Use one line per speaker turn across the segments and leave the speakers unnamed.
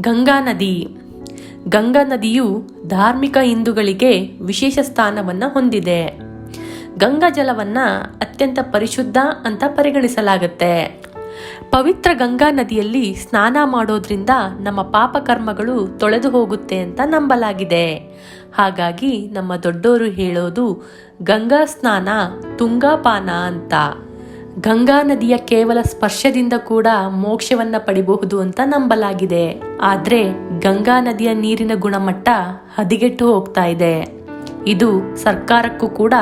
ಗಂಗಾ ನದಿ. ಗಂಗಾ ನದಿಯು ಧಾರ್ಮಿಕ ಹಿಂದೂಗಳಿಗೆ ವಿಶೇಷ ಸ್ಥಾನವನ್ನು ಹೊಂದಿದೆ. ಗಂಗಾ ಜಲವನ್ನು ಅತ್ಯಂತ ಪರಿಶುದ್ಧ ಅಂತ ಪರಿಗಣಿಸಲಾಗುತ್ತೆ. ಪವಿತ್ರ ಗಂಗಾ ನದಿಯಲ್ಲಿ ಸ್ನಾನ ಮಾಡೋದ್ರಿಂದ ನಮ್ಮ ಪಾಪ ಕರ್ಮಗಳು ತೊಳೆದು ಹೋಗುತ್ತೆ ಅಂತ ನಂಬಲಾಗಿದೆ. ಹಾಗಾಗಿ ನಮ್ಮ ದೊಡ್ಡೋರು ಹೇಳೋದು ಗಂಗಾ ಸ್ನಾನ ತುಂಗಾಪಾನ ಅಂತ. ಗಂಗಾ ನದಿಯ ಕೇವಲ ಸ್ಪರ್ಶದಿಂದ ಕೂಡ ಮೋಕ್ಷವನ್ನ ಪಡಿಬಹುದು ಅಂತ ನಂಬಲಾಗಿದೆ. ಆದ್ರೆ ಗಂಗಾ ನದಿಯ ನೀರಿನ ಗುಣಮಟ್ಟ ಹದಿಗೆಟ್ಟು ಹೋಗ್ತಾ ಇದೆ. ಇದು ಸರ್ಕಾರಕ್ಕೂ ಕೂಡ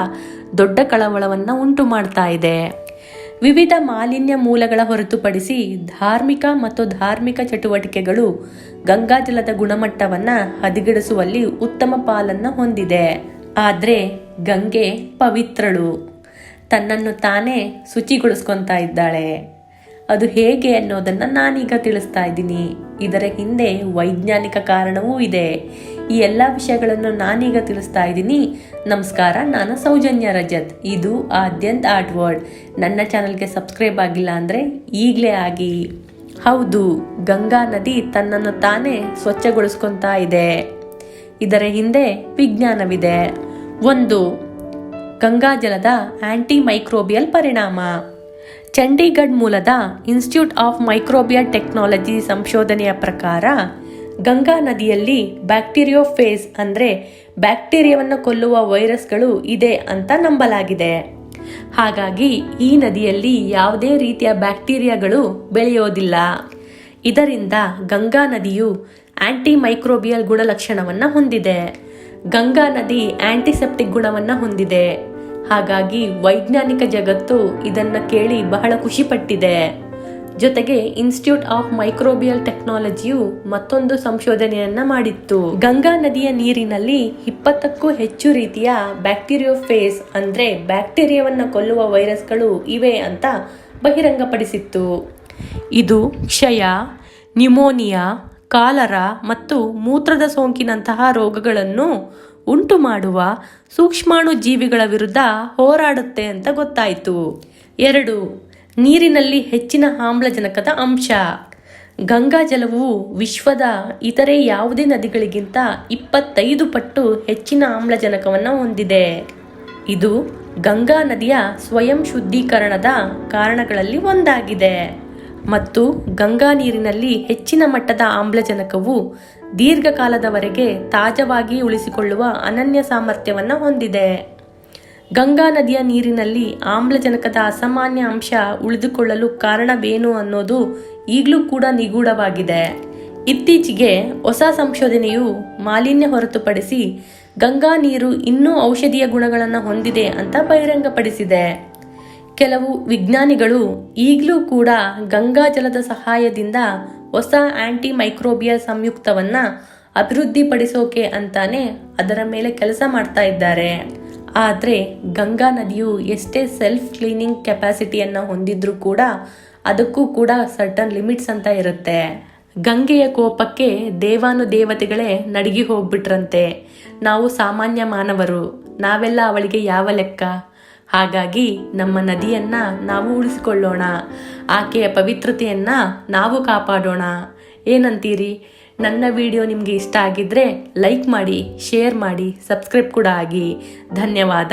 ದೊಡ್ಡ ಕಳವಳವನ್ನ ಉಂಟು ಮಾಡ್ತಾ ಇದೆ. ವಿವಿಧ ಮಾಲಿನ್ಯ ಮೂಲಗಳ ಹೊರತುಪಡಿಸಿ ಧಾರ್ಮಿಕ ಮತ್ತು ಧಾರ್ಮಿಕ ಚಟುವಟಿಕೆಗಳು ಗಂಗಾಜಲದ ಗುಣಮಟ್ಟವನ್ನ ಹದಿಗೆಡಿಸುವಲ್ಲಿ ಉತ್ತಮ ಪಾಲನ್ನ ಹೊಂದಿದೆ. ಆದ್ರೆ ಗಂಗೆ ಪವಿತ್ರಳು. ತನ್ನನ್ನು ತಾನೇ ಶುಚಿಗೊಳಿಸ್ಕೊತಾ ಇದ್ದಾಳೆ. ಅದು ಹೇಗೆ ಅನ್ನೋದನ್ನು ನಾನೀಗ ತಿಳಿಸ್ತಾ ಇದ್ದೀನಿ. ಇದರ ಹಿಂದೆ ವೈಜ್ಞಾನಿಕ ಕಾರಣವೂ ಇದೆ. ಈ ಎಲ್ಲ ವಿಷಯಗಳನ್ನು ನಾನೀಗ ತಿಳಿಸ್ತಾ ಇದ್ದೀನಿ. ನಮಸ್ಕಾರ, ನಾನು ಸೌಜನ್ಯ ರಜತ್. ಇದು ಆದ್ಯಂತ ಆರ್ಟ್ ವರ್ಡ್ ನನ್ನ ಚಾನಲ್ಗೆ ಸಬ್ಸ್ಕ್ರೈಬ್ ಆಗಿಲ್ಲ ಅಂದರೆ ಈಗಲೇ ಆಗಿ. ಹೌದು, ಗಂಗಾ ನದಿ ತನ್ನನ್ನು ತಾನೇ ಸ್ವಚ್ಛಗೊಳಿಸ್ಕೊತಾ ಇದೆ. ಇದರ ಹಿಂದೆ ವಿಜ್ಞಾನವಿದೆ. ಒಂದು ಗಂಗಾಜಲದ ಮೈಕ್ರೋಬಿಯಲ್ ಪರಿಣಾಮ. ಚಂಡೀಗಢ್ ಮೂಲದ ಇನ್ಸ್ಟಿಟ್ಯೂಟ್ ಆಫ್ ಮೈಕ್ರೋಬಿಯಲ್ ಟೆಕ್ನಾಲಜಿ ಸಂಶೋಧನೆಯ ಪ್ರಕಾರ, ಗಂಗಾ ನದಿಯಲ್ಲಿ ಬ್ಯಾಕ್ಟೀರಿಯೋಫೇಸ್ ಅಂದರೆ ಬ್ಯಾಕ್ಟೀರಿಯಾವನ್ನು ಕೊಲ್ಲುವ ವೈರಸ್ಗಳು ಇದೆ ಅಂತ ನಂಬಲಾಗಿದೆ. ಹಾಗಾಗಿ ಈ ನದಿಯಲ್ಲಿ ಯಾವುದೇ ರೀತಿಯ ಬ್ಯಾಕ್ಟೀರಿಯಾಗಳು ಬೆಳೆಯೋದಿಲ್ಲ. ಇದರಿಂದ ಗಂಗಾ ನದಿಯು ಆಂಟಿ ಮೈಕ್ರೋಬಿಯಲ್ ಗುಣಲಕ್ಷಣವನ್ನು ಹೊಂದಿದೆ. ಗಂಗಾ ನದಿ ಆಂಟಿಸೆಪ್ಟಿಕ್ ಗುಣವನ್ನು ಹೊಂದಿದೆ. ಹಾಗಾಗಿ ವೈಜ್ಞಾನಿಕ ಜಗತ್ತು ಇದನ್ನ ಕೇಳಿ ಬಹಳ ಖುಷಿಪಟ್ಟಿದೆ. ಜೊತೆಗೆ ಇನ್ಸ್ಟಿಟ್ಯೂಟ್ ಆಫ್ ಮೈಕ್ರೋಬಿಯಲ್ ಟೆಕ್ನಾಲಜಿಯು ಮತ್ತೊಂದು ಸಂಶೋಧನೆಯನ್ನ ಮಾಡಿತ್ತು. ಗಂಗಾ ನದಿಯ ನೀರಿನಲ್ಲಿ ಇಪ್ಪತ್ತಕ್ಕೂ ಹೆಚ್ಚು ರೀತಿಯ ಬ್ಯಾಕ್ಟೀರಿಯೋಫೇಸ್ ಅಂದ್ರೆ ಬ್ಯಾಕ್ಟೀರಿಯಾವನ್ನ ಕೊಲ್ಲುವ ವೈರಸ್ಗಳು ಇವೆ ಅಂತ ಬಹಿರಂಗಪಡಿಸಿತ್ತು. ಇದು ಕ್ಷಯ, ನ್ಯೂಮೋನಿಯಾ ಕಾಲರ ಮತ್ತು ಮೂತ್ರದ ಸೋಂಕಿನಂತಹ ರೋಗಗಳನ್ನು ಉಂಟು ಮಾಡುವ ಸೂಕ್ಷ್ಮಾಣು ಜೀವಿಗಳ ವಿರುದ್ಧ ಹೋರಾಡುತ್ತೆ ಅಂತ ಗೊತ್ತಾಯಿತು. ಎರಡು, ನೀರಿನಲ್ಲಿ ಹೆಚ್ಚಿನ ಆಮ್ಲಜನಕದ ಅಂಶ. ಗಂಗಾ ಜಲವು ವಿಶ್ವದ ಇತರೆ ಯಾವುದೇ ನದಿಗಳಿಗಿಂತ ಇಪ್ಪತ್ತೈದು ಪಟ್ಟು ಹೆಚ್ಚಿನ ಆಮ್ಲಜನಕವನ್ನು ಹೊಂದಿದೆ. ಇದು ಗಂಗಾ ನದಿಯ ಸ್ವಯಂ ಶುದ್ಧೀಕರಣದ ಕಾರಣಗಳಲ್ಲಿ ಒಂದಾಗಿದೆ. ಮತ್ತು ಗಂಗಾ ನೀರಿನಲ್ಲಿ ಹೆಚ್ಚಿನ ಮಟ್ಟದ ಆಮ್ಲಜನಕವು ದೀರ್ಘಕಾಲದವರೆಗೆ ತಾಜವಾಗಿ ಉಳಿಸಿಕೊಳ್ಳುವ ಅನನ್ಯ ಸಾಮರ್ಥ್ಯವನ್ನು ಹೊಂದಿದೆ. ಗಂಗಾ ನದಿಯ ನೀರಿನಲ್ಲಿ ಆಮ್ಲಜನಕದ ಅಸಾಮಾನ್ಯ ಅಂಶ ಉಳಿದುಕೊಳ್ಳಲು ಕಾರಣವೇನು ಅನ್ನೋದು ಈಗಲೂ ಕೂಡ ನಿಗೂಢವಾಗಿದೆ. ಇತ್ತೀಚೆಗೆ ಹೊಸ ಸಂಶೋಧನೆಯು ಮಾಲಿನ್ಯ ಹೊರತುಪಡಿಸಿ ಗಂಗಾ ನೀರು ಇನ್ನೂ ಔಷಧೀಯ ಗುಣಗಳನ್ನು ಹೊಂದಿದೆ ಅಂತ ಬಹಿರಂಗಪಡಿಸಿದೆ. ಕೆಲವು ವಿಜ್ಞಾನಿಗಳು ಈಗಲೂ ಕೂಡ ಗಂಗಾ ಜಲದ ಸಹಾಯದಿಂದ ಹೊಸ ಆಂಟಿ ಮೈಕ್ರೋಬಿಯಲ್ ಸಂಯುಕ್ತವನ್ನ ಅಭಿವೃದ್ಧಿಪಡಿಸೋಕೆ ಅಂತಾನೆ ಅದರ ಮೇಲೆ ಕೆಲಸ ಮಾಡ್ತಾ ಇದ್ದಾರೆ. ಆದರೆ ಗಂಗಾ ನದಿಯು ಎಷ್ಟೇ ಸೆಲ್ಫ್ ಕ್ಲೀನಿಂಗ್ ಕೆಪಾಸಿಟಿಯನ್ನು ಹೊಂದಿದ್ರೂ ಕೂಡ ಅದಕ್ಕೂ ಕೂಡ ಸರ್ಟನ್ ಲಿಮಿಟ್ಸ್ ಅಂತ ಇರುತ್ತೆ. ಗಂಗೆಯ ಕೋಪಕ್ಕೆ ದೇವಾನು ದೇವತೆಗಳೇ ನಡಗಿ ಹೋಗ್ಬಿಟ್ರಂತೆ. ನಾವು ಸಾಮಾನ್ಯ ಮಾನವರು, ನಾವೆಲ್ಲ ಅವಳಿಗೆ ಯಾವ ಲೆಕ್ಕ? ಹಾಗಾಗಿ ನಮ್ಮ ನದಿಯನ್ನ ನಾವು ಉಳಿಸಿಕೊಳ್ಳೋಣ. ಆಕೆಯ ಪವಿತ್ರತೆಯನ್ನ ನಾವು ಕಾಪಾಡೋಣ. ಏನಂತೀರಿ? ನನ್ನ ವಿಡಿಯೋ ನಿಮಗೆ ಇಷ್ಟ ಆಗಿದ್ರೆ ಲೈಕ್ ಮಾಡಿ, ಶೇರ್ ಮಾಡಿ, ಸಬ್ಸ್ಕ್ರೈಬ್ ಕೂಡ ಆಗಿ. ಧನ್ಯವಾದ.